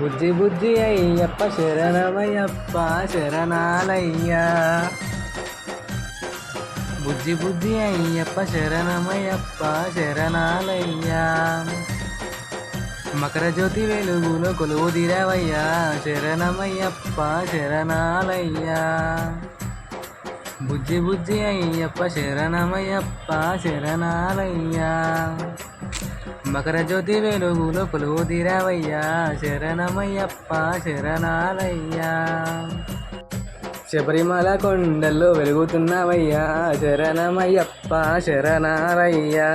బుద్ధి బుద్ధి అయ్యప్ప శరణమయ్యప్ప శరణాలయ్యా. బుద్ధి బుద్ధి అయ్యప్ప శరణమయ్యప్ప శరణాలయ్యా. మకర జ్యోతి వెలుగులో కొలువు తీరావయ్యా. శరణమయ్యప్ప శరణాలయ్యా. బుజ్జి బుజ్జి అయ్యప్ప శరణమయ్యప్ప శరణాలయ్యా. మకర జ్యోతి వెలుగులో కొలువు తీరావయ్యా శరణమయ్యప్ప శరణాలయ్యా. శబరిమల కొండల్లో వెలుగుతున్నావయ్యా శరణమయ్యప్ప శరణాలయ్యా.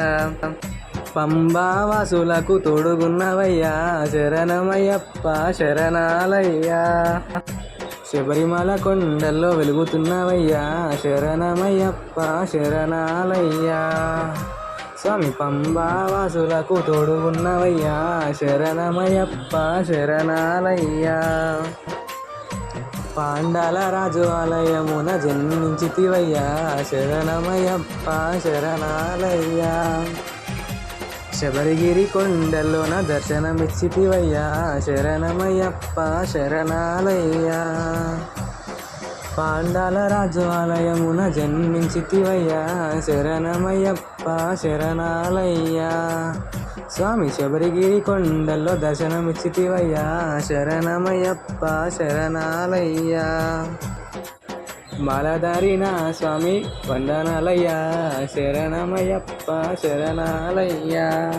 పంబావాసులకు తోడుగున్నవయ్యా శరణమయ్యప్ప శరణాలయ్యా. శబరిమల కొండల్లో వెలుగుతున్నావయ్యా శరణమయ్యప్ప శరణాలయ్యా. స్వామి పంబావాసులకు తోడుగున్నవయ్యా. శరణమయ్యప్ప శరణాలయ్యా. పాండాల రాజు ఆలయమున జన్మించితివయ్యా. శరణమయ్యప్ప శరణాలయ్యా. శబరిగిరి కొండల్లోన దర్శనమిచ్చితివయ్యా. శరణమయ్యప్ప శరణాలయ్యా. పాండాల రాజు ఆలయమున జన్మించితివయ్యా. శరణమయ్యప్ప శరణాలయ్యా. స్వామి శబరిగిరి కొండల్లో దర్శనమిచ్చితివయ్యా. శరణమయ్యప్ప శరణాలయ్యా. మాలధారిన స్వామి వందనాలయ్యా. శరణమయ్యప్ప శరణాలయ్యా.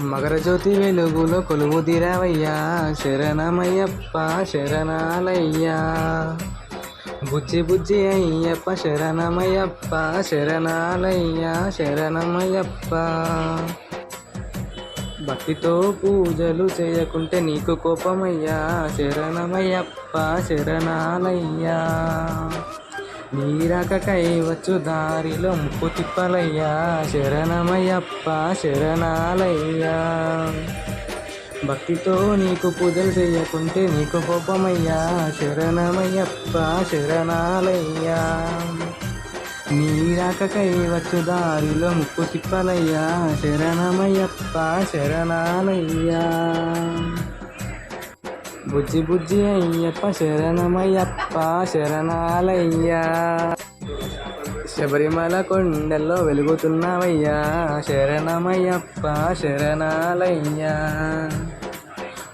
మగరజ్యోతి వెలుగులో కొలువు దిరావయ్యా శరణమయ్యప్ప శరణాలయ్యా. బుజ్జి బుజ్జి అయ్యప్ప శరణమయ్యప్ప శరణాలయ్యా శరణమయ్యప్ప. భక్తితో పూజలు చేయకుంటే నీకు కోపమయ్యా. శరణమయ్యప్ప శరణాలయ్యా. నీరాకకై వచ్చు దారిలో ముప్పు తిప్పలయ్యా. శరణమయ్యప్ప శరణాలయ్యా. భక్తితో నీకు పూజలు చేయకుంటే నీకు కోపమయ్యా. శరణమయ్యప్ప శరణాలయ్యా. నీరాకకై వచ్చు దారిలో ముప్పు తిప్పలయ్యా. శరణమయ్యప్ప శరణాలయ్యా. బుజ్జి బుజ్జి అయ్యప్ప శరణమయ్యప్ప శరణాలయ్యా. శబరిమల కొండల్లో వెలుగుతున్నావయ్యా శరణమయ్యప్ప శరణాలయ్యా.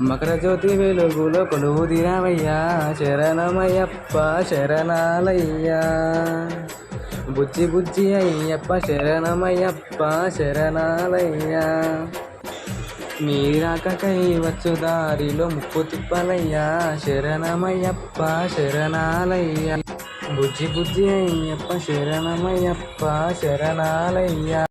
మకర జ్యోతి వెలుగులో కొలువు తీరావయ్యా శరణమయ్యప్ప శరణాలయ్యా. బుజ్జి బుజ్జి అయ్యప్ప శరణమయ్యప్ప శరణాలయ్యా. నీరాకకై వచ్చు దారిలో ముప్పు తిప్పలయ్యా. శరణమయ్యప్ప శరణాలయ్య. బుజ్జి బుజ్జి అయ్యప్ప శరణమయ్యప్ప శరణాలయ్యా.